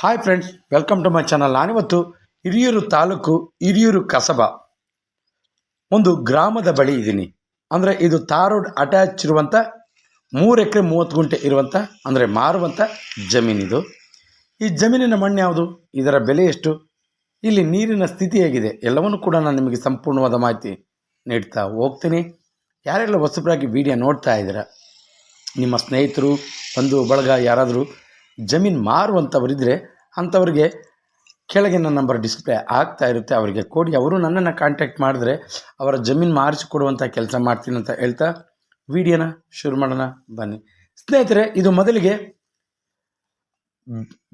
Hi friends welcome to my channel ನಾನಿವತ್ತು ಹಿರಿಯೂರು ತಾಲೂಕು ಹಿರಿಯೂರು ಕಸಬಾ. ಒಂದು ಗ್ರಾಮದ ಬಳಿ ಇದ್ದೀನಿ. ಅಂದರೆ ಇದು ತಾರೋಡ್ ಅಟ್ಯಾಚ್ ಇರುವಂಥ ಮೂರು ಎಕರೆ ಮೂವತ್ತು ಗುಂಟೆ ಇರುವಂಥ ಅಂದರೆ ಮಾರುವಂಥ ಜಮೀನಿದು ಈ ಜಮೀನಿನ ಮಣ್ಣು ಯಾವುದು? ಇದರ ಬೆಲೆ ಎಷ್ಟು? ಇಲ್ಲಿ ನೀರಿನ ಸ್ಥಿತಿ ಹೇಗಿದೆ? ಎಲ್ಲವನ್ನೂ ಕೂಡ ನಾನು ನಿಮಗೆ ಸಂಪೂರ್ಣವಾದ ಮಾಹಿತಿ ನೀಡ್ತಾ ಹೋಗ್ತೀನಿ. ಯಾರೆಲ್ಲ ಹೊಸಬರಾಗಿ ವಿಡಿಯೋ ನೋಡ್ತಾ ಇದ್ದೀರಾ? ನಿಮ್ಮ ಸ್ನೇಹಿತರು, ಬಂಧು, ಬಳಗ, ಯಾರಾದರೂ ಜಮೀನು ಮಾರುವಂಥವರಿದ್ದರೆ ಅಂಥವ್ರಿಗೆ ಕೆಳಗೆ ನನ್ನ ನಂಬರ್ ಡಿಸ್ಪ್ಲೇ ಆಗ್ತಾ ಇರುತ್ತೆ. ಅವರಿಗೆ ಕೊಡಿ. ಅವರು ನನ್ನನ್ನು ಕಾಂಟ್ಯಾಕ್ಟ್ ಮಾಡಿದ್ರೆ ಅವರ ಜಮೀನು ಮಾರಿಸಿಕೊಡುವಂಥ ಕೆಲಸ ಮಾಡ್ತೀನಿ ಅಂತ ಹೇಳ್ತಾ ವಿಡಿಯೋನ ಶುರು ಮಾಡೋಣ. ಬನ್ನಿ. ಸ್ನೇಹಿತರೆ, ಇದು ಮೊದಲಿಗೆ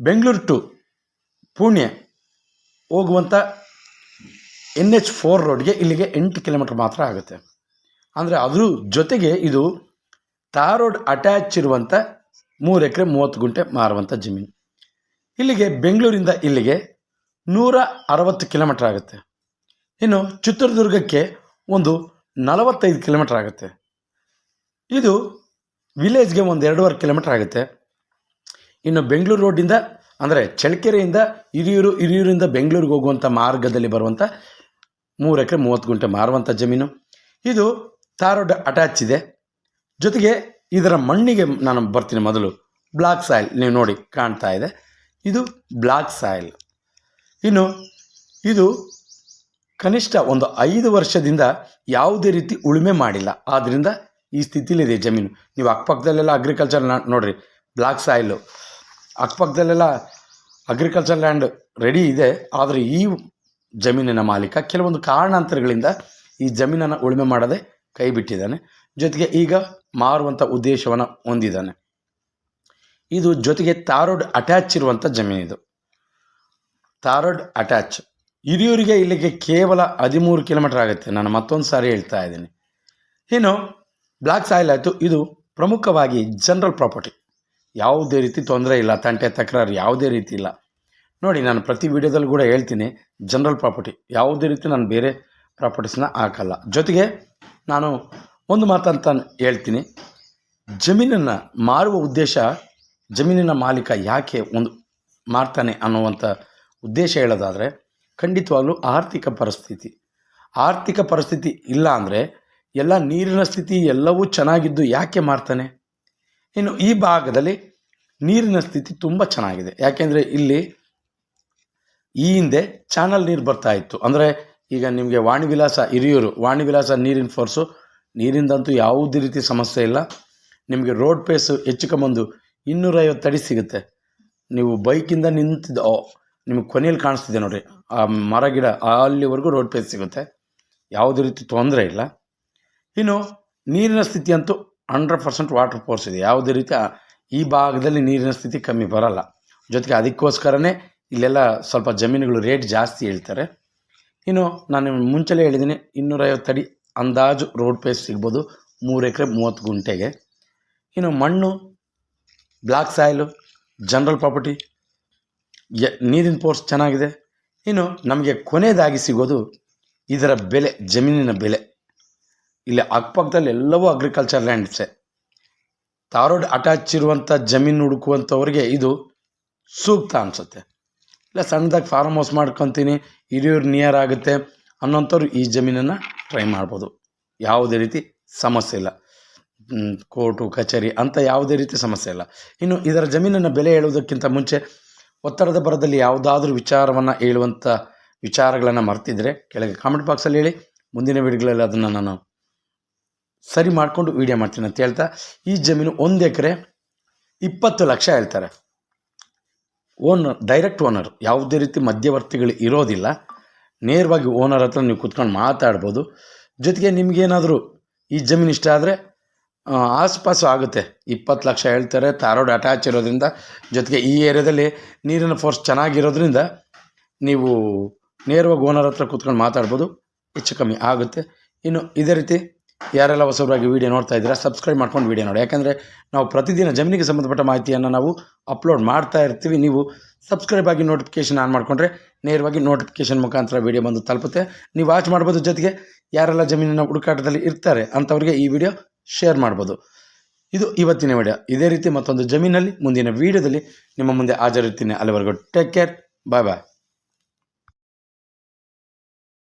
ಬೆಂಗಳೂರು ಟು ಪುಣೆ ಹೋಗುವಂಥ ಎನ್ ಎಚ್ ಫೋರ್ ರೋಡ್ಗೆ ಇಲ್ಲಿಗೆ ಎಂಟು ಕಿಲೋಮೀಟ್ರ್ ಮಾತ್ರ ಆಗುತ್ತೆ. ಅಂದರೆ ಅದರ ಜೊತೆಗೆ ಇದು ತಾರೋಡ್ ಅಟ್ಯಾಚ್ ಇರುವಂಥ ಮೂರು ಎಕರೆ ಮೂವತ್ತು ಗುಂಟೆ ಮಾರುವಂಥ ಜಮೀನು. ಇಲ್ಲಿಗೆ ಬೆಂಗಳೂರಿಂದ ಇಲ್ಲಿಗೆ ನೂರ ಅರವತ್ತು ಕಿಲೋಮೀಟ್ರ್ ಆಗುತ್ತೆ. ಇನ್ನು ಚಿತ್ರದುರ್ಗಕ್ಕೆ ಒಂದು ನಲವತ್ತೈದು ಕಿಲೋಮೀಟ್ರ್ ಆಗುತ್ತೆ. ಇದು ವಿಲೇಜ್ಗೆ ಒಂದು ಎರಡೂವರೆ ಕಿಲೋಮೀಟ್ರ್ ಆಗುತ್ತೆ. ಇನ್ನು ಬೆಂಗಳೂರು ರೋಡಿಂದ ಅಂದರೆ ಚಳ್ಳಕೆರೆಯಿಂದ ಹಿರಿಯೂರು, ಹಿರಿಯೂರಿಂದ ಬೆಂಗಳೂರಿಗೆ ಹೋಗುವಂಥ ಮಾರ್ಗದಲ್ಲಿ ಬರುವಂಥ ಮೂರು ಎಕರೆ ಮೂವತ್ತು ಗುಂಟೆ ಮಾರುವಂಥ ಜಮೀನು. ಇದು ತಾರೋಡ್ ಅಟ್ಯಾಚ್ ಇದೆ. ಜೊತೆಗೆ ಇದರ ಮಣ್ಣಿಗೆ ನಾನು ಬರ್ತೀನಿ ಮೊದಲು. ಬ್ಲಾಕ್ ಸಾಯಿಲ್ ನೀವು ನೋಡಿ ಕಾಣ್ತಾ ಇದೆ. ಇದು ಬ್ಲಾಕ್ ಸಾಯಿಲ್ ಇನ್ನು ಇದು ಕನಿಷ್ಠ ಒಂದು ಐದು ವರ್ಷದಿಂದ ಯಾವುದೇ ರೀತಿ ಉಳುಮೆ ಮಾಡಿಲ್ಲ. ಆದ್ದರಿಂದ ಈ ಸ್ಥಿತಿಲಿದೆ ಜಮೀನು. ನೀವು ಅಕ್ಕಪಕ್ಕದಲ್ಲೆಲ್ಲ ಅಗ್ರಿಕಲ್ಚರ್ ನೋಡಿರಿ ಬ್ಲಾಕ್ ಸಾಯಿಲು ಅಕ್ಕಪಕ್ಕದಲ್ಲೆಲ್ಲ ಅಗ್ರಿಕಲ್ಚರ್ ಲ್ಯಾಂಡ್ ರೆಡಿ ಇದೆ. ಆದರೆ ಈ ಜಮೀನಿನ ಮಾಲೀಕ ಕೆಲವೊಂದು ಕಾರಣಾಂತರಗಳಿಂದ ಈ ಜಮೀನನ್ನು ಉಳುಮೆ ಮಾಡದೆ ಕೈ ಬಿಟ್ಟಿದ್ದಾನೆ. ಜೊತೆಗೆ ಈಗ ಮಾರುವಂಥ ಉದ್ದೇಶವನ್ನು ಹೊಂದಿದ್ದಾನೆ. ಇದು ಜೊತೆಗೆ ತಾರೋಡ್ ಅಟ್ಯಾಚ್ ಇರುವಂಥ ಜಮೀನಿದು ತಾರೋಡ್ ಅಟ್ಯಾಚ್. ಹಿರಿಯೂರಿಗೆ ಇಲ್ಲಿಗೆ ಕೇವಲ ಹದಿಮೂರು ಕಿಲೋಮೀಟರ್ ಆಗುತ್ತೆ. ನಾನು ಮತ್ತೊಂದು ಸಾರಿ ಹೇಳ್ತಾ ಇದ್ದೀನಿ. ಇನ್ನು ಬ್ಲಾಕ್ ಸಾಯಿಲ್ ಆಯಿತು. ಇದು ಪ್ರಮುಖವಾಗಿ ಜನರಲ್ ಪ್ರಾಪರ್ಟಿ. ಯಾವುದೇ ರೀತಿ ತೊಂದರೆ ಇಲ್ಲ. ತಂಟೆ ತಕರಾರು ಯಾವುದೇ ರೀತಿ ಇಲ್ಲ. ನೋಡಿ, ನಾನು ಪ್ರತಿ ವಿಡಿಯೋದಲ್ಲಿ ಕೂಡ ಹೇಳ್ತೀನಿ, ಜನರಲ್ ಪ್ರಾಪರ್ಟಿ. ಯಾವುದೇ ರೀತಿ ನಾನು ಬೇರೆ ಪ್ರಾಪರ್ಟೀಸ್ನ ಹಾಕಲ್ಲ. ಜೊತೆಗೆ ನಾನು ಒಂದು ಮಾತಂತ ಹೇಳ್ತೀನಿ. ಜಮೀನನ್ನು ಮಾರುವ ಉದ್ದೇಶ ಜಮೀನಿನ ಮಾಲೀಕ ಯಾಕೆ ಒಂದು ಮಾರ್ತಾನೆ ಅನ್ನುವಂಥ ಉದ್ದೇಶ ಹೇಳೋದಾದರೆ, ಖಂಡಿತವಾಗಲೂ ಆರ್ಥಿಕ ಪರಿಸ್ಥಿತಿ. ಆರ್ಥಿಕ ಪರಿಸ್ಥಿತಿ ಇಲ್ಲ ಅಂದರೆ ಎಲ್ಲ ನೀರಿನ ಸ್ಥಿತಿ ಎಲ್ಲವೂ ಚೆನ್ನಾಗಿದ್ದು ಯಾಕೆ ಮಾರ್ತಾನೆ ಇನ್ನು ಈ ಭಾಗದಲ್ಲಿ ನೀರಿನ ಸ್ಥಿತಿ ತುಂಬ ಚೆನ್ನಾಗಿದೆ. ಯಾಕೆಂದರೆ ಇಲ್ಲಿ ಈ ಹಿಂದೆ ಚಾನಲ್ ನೀರು ಬರ್ತಾ ಇತ್ತು. ಅಂದರೆ ಈಗ ನಿಮಗೆ ವಾಣಿವಿಲಾಸ ಹಿರಿಯೂರು, ವಾಣಿವಿಲಾಸ ನೀರಿನ ಫೋರ್ಸು ನೀರಿಂದಂತೂ ಯಾವುದೇ ರೀತಿ ಸಮಸ್ಯೆ ಇಲ್ಲ. ನಿಮಗೆ ರೋಡ್ ಪೇಸು ಹೆಚ್ಚು ಇನ್ನೂರೈವತ್ತು ಅಡಿ ಸಿಗುತ್ತೆ. ನೀವು ಬೈಕಿಂದ ನಿಂತಿದ್ದ ನಿಮಗೆ ಕೊನೆಯಲ್ಲಿ ಕಾಣಿಸ್ತಿದೆ ನೋಡಿ. ಆ ಮರ, ಗಿಡ, ಅಲ್ಲಿವರೆಗೂ ರೋಡ್ ಪೇಸ್ ಸಿಗುತ್ತೆ. ಯಾವುದೇ ರೀತಿ ತೊಂದರೆ ಇಲ್ಲ. ಇನ್ನು ನೀರಿನ ಸ್ಥಿತಿ ಅಂತೂ ಹಂಡ್ರೆಡ್ ಪರ್ಸೆಂಟ್ ವಾಟರ್ ಫೋರ್ಸ್ ಇದೆ. ಯಾವುದೇ ರೀತಿ ಈ ಭಾಗದಲ್ಲಿ ನೀರಿನ ಸ್ಥಿತಿ ಕಮ್ಮಿ ಬರಲ್ಲ. ಜೊತೆಗೆ ಅದಕ್ಕೋಸ್ಕರನೇ ಇಲ್ಲೆಲ್ಲ ಸ್ವಲ್ಪ ಜಮೀನುಗಳು ರೇಟ್ ಜಾಸ್ತಿ ಹೇಳ್ತಾರೆ. ಇನ್ನು ನಾನು ಮುಂಚೆಲೇ ಹೇಳಿದ್ದೀನಿ, ಇನ್ನೂರೈವತ್ತು ಅಡಿ ಅಂದಾಜು ರೋಡ್ ಪೇಸ್ ಸಿಗ್ಬೋದು ಮೂರು ಎಕರೆ ಮೂವತ್ತು ಗುಂಟೆಗೆ. ಇನ್ನು ಮಣ್ಣು ಬ್ಲಾಕ್ ಸಾಯಿಲು ಜನರಲ್ ಪ್ರಾಪರ್ಟಿ ಎ, ನೀರಿನ ಪೋರ್ಸ್ ಚೆನ್ನಾಗಿದೆ. ಇನ್ನು ನಮಗೆ ಕೊನೆಯದಾಗಿ ಸಿಗೋದು ಇದರ ಬೆಲೆ, ಜಮೀನಿನ ಬೆಲೆ. ಇಲ್ಲಿ ಅಕ್ಕಪಕ್ಕದಲ್ಲಿ ಎಲ್ಲವೂ ಅಗ್ರಿಕಲ್ಚರ್ ಲ್ಯಾಂಡ್ಸೆ ತಾರೋಡ್ ಅಟ್ಯಾಚ್ ಇರುವಂಥ ಜಮೀನು ಹುಡುಕುವಂಥವ್ರಿಗೆ ಇದು ಸೂಕ್ತ ಅನಿಸುತ್ತೆ. ಇಲ್ಲ ಸಣ್ಣದಾಗಿ ಫಾರ್ಮ್ ಹೌಸ್ ಮಾಡ್ಕೊತೀನಿ ಹಿರಿಯೂರು ನಿಯರ್ ಆಗುತ್ತೆ ಅನ್ನೋಂಥವ್ರು ಈ ಜಮೀನನ್ನು ಟ್ರೈ ಮಾಡ್ಬೋದು. ಯಾವುದೇ ರೀತಿ ಸಮಸ್ಯೆ ಇಲ್ಲ. ಕೋರ್ಟು, ಕಚೇರಿ ಅಂತ ಯಾವುದೇ ರೀತಿ ಸಮಸ್ಯೆ ಇಲ್ಲ. ಇನ್ನು ಇದರ ಜಮೀನನ್ನು ಬೆಲೆ ಹೇಳುವುದಕ್ಕಿಂತ ಮುಂಚೆ ಒತ್ತಡದ ಬರದಲ್ಲಿ ಯಾವುದಾದ್ರೂ ವಿಚಾರವನ್ನು ಹೇಳುವಂಥ ವಿಚಾರಗಳನ್ನು ಮರ್ತಿದ್ರೆ ಕೆಳಗೆ ಕಾಮೆಂಟ್ ಬಾಕ್ಸಲ್ಲಿ ಹೇಳಿ. ಮುಂದಿನ ವಿಡಿಯೋಗಳಲ್ಲಿ ಅದನ್ನು ನಾನು ಸರಿ ಮಾಡಿಕೊಂಡು ವೀಡಿಯೋ ಮಾಡ್ತೀನಿ ಅಂತ ಹೇಳ್ತಾ, ಈ ಜಮೀನು ಒಂದು ಎಕರೆ ಇಪ್ಪತ್ತು ಲಕ್ಷ ಹೇಳ್ತಾರೆ. ಓನರ್ ಡೈರೆಕ್ಟ್ ಓನರ್ ಯಾವುದೇ ರೀತಿ ಮಧ್ಯವರ್ತಿಗಳು ಇರೋದಿಲ್ಲ. ನೇರವಾಗಿ ಓನರ್ ಹತ್ರ ನೀವು ಕುತ್ಕೊಂಡು ಮಾತಾಡ್ಬೋದು. ಜೊತೆಗೆ ನಿಮಗೇನಾದರೂ ಈ ಜಮೀನು ಇಷ್ಟ ಆದರೆ ಆಸುಪಾಸು ಆಗುತ್ತೆ. ಇಪ್ಪತ್ತು ಲಕ್ಷ ಹೇಳ್ತಾರೆ ತಾರೋಡ್ ಅಟ್ಯಾಚ್ ಇರೋದ್ರಿಂದ. ಜೊತೆಗೆ ಈ ಏರಿಯಾದಲ್ಲಿ ನೀರಿನ ಫೋರ್ಸ್ ಚೆನ್ನಾಗಿರೋದ್ರಿಂದ ನೀವು ನೇರವಾಗಿ ಓನರ್ ಹತ್ರ ಕೂತ್ಕೊಂಡು ಮಾತಾಡ್ಬೋದು. ಹೆಚ್ಚು ಕಮ್ಮಿ ಆಗುತ್ತೆ. ಇನ್ನು ಇದೇ ರೀತಿ ಯಾರೆಲ್ಲ ಹೊಸಬರಾಗಿ ವೀಡಿಯೋ ನೋಡ್ತಾ ಇದ್ದೀರಾ ಸಬ್ಸ್ಕ್ರೈಬ್ ಮಾಡ್ಕೊಂಡು ವೀಡಿಯೋ ನೋಡಿ. ಯಾಕಂದರೆ ನಾವು ಪ್ರತಿದಿನ ಜಮೀನಿಗೆ ಸಂಬಂಧಪಟ್ಟ ಮಾಹಿತಿಯನ್ನು ನಾವು ಅಪ್ಲೋಡ್ ಮಾಡ್ತಾ ಇರ್ತೀವಿ. ನೀವು ಸಬ್ಸ್ಕ್ರೈಬ್ ಆಗಿ ನೋಟಿಫಿಕೇಷನ್ ಆನ್ ಮಾಡಿಕೊಂಡ್ರೆ ನೇರವಾಗಿ ನೋಟಿಫಿಕೇಷನ್ ಮುಖಾಂತರ ವೀಡಿಯೋ ಬಂದು ತಲುಪುತ್ತೆ. ನೀವು ವಾಚ್ ಮಾಡ್ಬೋದು ಜೊತೆಗೆ ಯಾರೆಲ್ಲ ಜಮೀನಿನ ಹುಡುಕಾಟದಲ್ಲಿ ಇರ್ತಾರೆ ಅಂಥವ್ರಿಗೆ ಈ ವಿಡಿಯೋ ಶೇರ್ ಮಾಡ್ಬೋದು. ಇದು ಇವತ್ತಿನ ವಿಡಿಯೋ ಇದೇ ರೀತಿ ಮತ್ತೊಂದು ಜಮೀನಲ್ಲಿ ಮುಂದಿನ ವೀಡಿಯೋದಲ್ಲಿ ನಿಮ್ಮ ಮುಂದೆ ಹಾಜರಿರ್ತೀನಿ. ಅಲ್ಲಿವರೆಗೂ ಟೇಕ್ ಕೇರ್ ಬಾಯ್ ಬಾಯ್